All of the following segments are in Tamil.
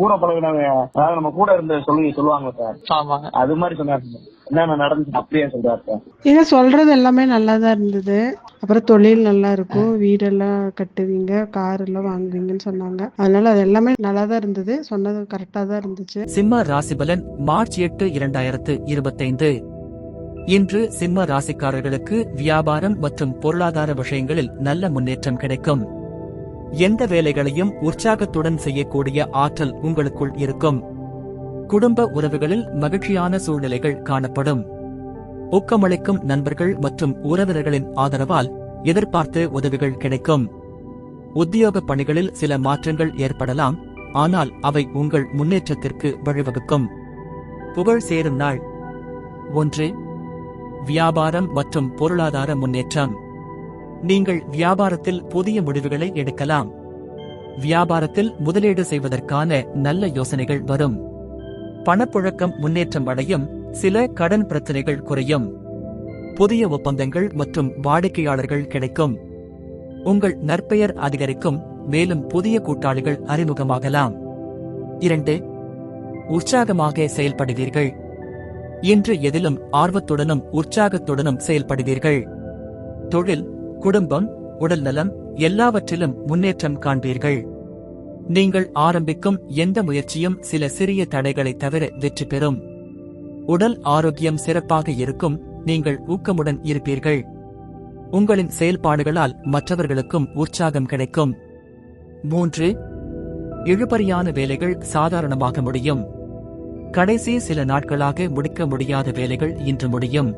கூட பழகினவங்க அதாவது நம்ம கூட இருந்த சொல்லி சொல்லுவாங்க சார். ஆமாங்க. அது மாதிரி சொன்னாரு என்னென்ன நடந்துச்சு அப்படியே சொல்றாரு சார். நீங்க சொல்றது எல்லாமே நல்லா தான் இருந்தது. அப்புறம் தொழில் நல்லா இருக்கும். வீடெல்லாம் கட்டுவீங்க கார் எல்லாம் வாங்குவீங்கன்னு சொன்னாங்க. அதனால அது எல்லாமே நல்லா தான் இருந்தது. சொன்னது கரெக்டா தான் இருந்துச்சு. சிம்ம ராசிபலன் மார்ச் எட்டு இரண்டாயிரத்து இருபத்தைந்து. இன்று சிம்ம ராசிக்காரர்களுக்கு வியாபாரம் மற்றும் பொருளாதார விஷயங்களில் நல்ல முன்னேற்றம் கிடைக்கும். எந்த வேலைகளையும் உற்சாகத்துடன் செய்யக்கூடிய ஆற்றல் உங்களுக்குள் இருக்கும். குடும்ப உறவுகளில் மகிழ்ச்சியான சூழ்நிலைகள் காணப்படும். ஊக்கமளிக்கும் நண்பர்கள் மற்றும் உறவினர்களின் ஆதரவால் எதிர்பார்த்த உதவிகள் கிடைக்கும். உத்தியோக பணிகளில் சில மாற்றங்கள் ஏற்படலாம் ஆனால் அவை உங்கள் முன்னேற்றத்திற்கு வழிவகுக்கும். புகழ் சேரும் நாள். ஒன்று. வியாபாரம் மற்றும் பொருளாதார முன்னேற்றம். நீங்கள் வியாபாரத்தில் புதிய முடிவுகளை எடுக்கலாம். வியாபாரத்தில் முதலீடு செய்வதற்கான நல்ல யோசனைகள் வரும். பணப்புழக்கம் முன்னேற்றம் அடையும் சில கடன் பிரச்சனைகள் குறையும். புதிய ஒப்பந்தங்கள் மற்றும் வாடிக்கையாளர்கள் கிடைக்கும். உங்கள் நற்பெயர் அதிகரிக்கும் மேலும் புதிய கூட்டாளிகள் அறிமுகமாகலாம். இரண்டு உற்சாகமாக செயல்படுவீர்கள். இன்று எதிலும் ஆர்வத்துடனும் உற்சாகத்துடனும் செயல்படுவீர்கள். தொழில் குடும்பம் உடல் நலம் எல்லாவற்றிலும் முன்னேற்றம் காண்பீர்கள். நீங்கள் ஆரம்பிக்கும் எந்த முயற்சியும் சில சிறிய தடைகளை தவிர வெற்றி பெறும். உடல் ஆரோக்கியம் சிறப்பாக இருக்கும் நீங்கள் ஊக்கமுடன் இருப்பீர்கள். உங்களின் செயல்பாடுகளால் மற்றவர்களுக்கும் உற்சாகம் கிடைக்கும். மூன்று இழுபறியான வேலைகள் சாதாரணமாக முடியும். கடைசி சில நாட்களாக முடிக்க முடியாத வேலைகள் இன்று முடியும்.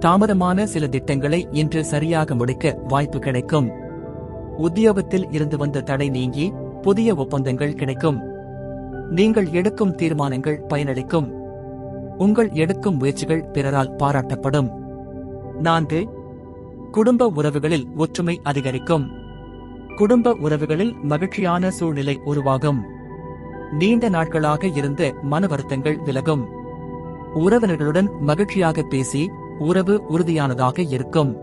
தாமதமான சில திட்டங்களை இன்று சரியாக முடிக்க வாய்ப்பு கிடைக்கும். உத்தியோகத்தில் இருந்து வந்த தடை நீங்கி புதிய ஒப்பந்தங்கள் கிடைக்கும். நீங்கள் எடுக்கும் தீர்மானங்கள் பயனளிக்கும். உங்கள் எடுக்கும் முயற்சிகள் பிறரால் பாராட்டப்படும். நான்கு குடும்ப உறவுகளில் ஒற்றுமை அதிகரிக்கும். குடும்ப உறவுகளில் மகிழ்ச்சியான சூழ்நிலை உருவாகும். நீண்ட நாட்களாக இருந்த மன வருத்தங்கள் விலகும். உறவினர்களுடன் மகிழ்ச்சியாக பேசி உறவு உறுதியானதாக இருக்கும்.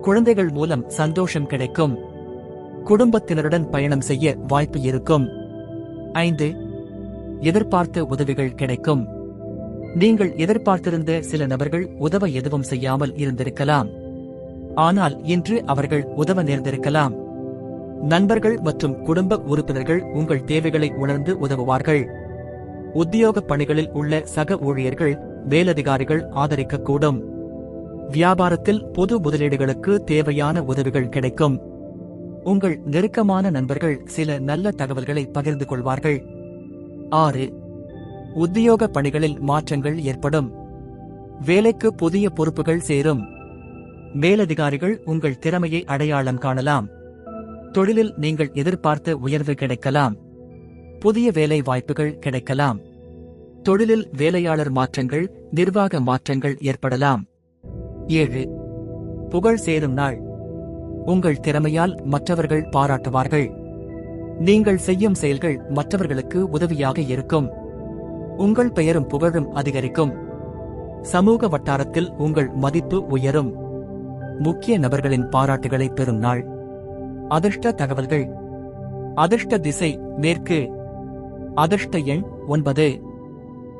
குழந்தைகள் மூலம் சந்தோஷம் கிடைக்கும். குடும்பத்தினருடன் பயணம் செய்ய வாய்ப்பு இருக்கும். ஐந்து எதிர்பார்த்த உதவிகள் கிடைக்கும். நீங்கள் எதிர்பார்த்திருந்த சில நபர்கள் உதவ எதுவும் செய்யாமல் இருந்திருக்கலாம். ஆனால் இன்று அவர்கள் உதவ நேர்ந்திருக்கலாம். நண்பர்கள் மற்றும் குடும்ப உறுப்பினர்கள் உங்கள் தேவைகளை உணர்ந்து உதவுவார்கள். உத்தியோக பணிகளில் உள்ள சக ஊழியர்கள் மேலதிகாரிகள் ஆதரிக்கக்கூடும். வியாபாரத்தில் பொது முதலீடுகளுக்கு தேவையான உதவிகள் கிடைக்கும். உங்கள் நெருக்கமான நண்பர்கள் சில நல்ல தகவல்களை பகிர்ந்து கொள்வார்கள். ஆறு. உத்தியோக பணிகளில் மாற்றங்கள் ஏற்படும். வேலைக்கு புதிய பொறுப்புகள் சேரும். மேலதிகாரிகள் உங்கள் திறமையை அடையாளம் காணலாம். தொழிலில் நீங்கள் எதிர்பார்த்த உயர்வு கிடைக்கலாம். புதிய வேலை வாய்ப்புகள் கிடைக்கலாம். தொழிலில் வேலையாளர் மாற்றங்கள் நிர்வாக மாற்றங்கள் ஏற்படலாம். ஏழு. புகழ் சேரும் நாள். உங்கள் திறமையால் மற்றவர்கள் பாராட்டுவார்கள். நீங்கள் செய்யும் செயல்கள் மற்றவர்களுக்கு உதவியாக இருக்கும். உங்கள் பெயரும் புகழும் அதிகரிக்கும். சமூக வட்டாரத்தில் உங்கள் மதிப்பு உயரும். முக்கிய நபர்களின் பாராட்டுகளை பெறும் நாள். அதிர்ஷ்ட தகவல்கள். அதிர்ஷ்ட திசை மேற்கு. அதிர்ஷ்ட எண் ஒன்பது.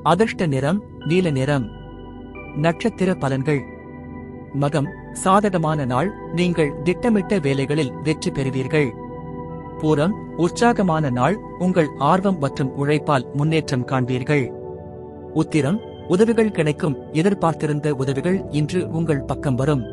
அதிர்ஷ்ட நிறம் நீல நிறம். நட்சத்திர பலன்கள். மகம் சாதகமான நாள் நீங்கள் திட்டமிட்ட வேலைகளில் வெற்றி பெறுவீர்கள். பூரம் உற்சாகமான நாள் உங்கள் ஆர்வம் மற்றும் உழைப்பால் முன்னேற்றம் காண்பீர்கள். உத்திரம் உதவிகள் கிடைக்கும் எதிர்பார்த்திருந்த உதவிகள் இன்று உங்கள் பக்கம் வரும்.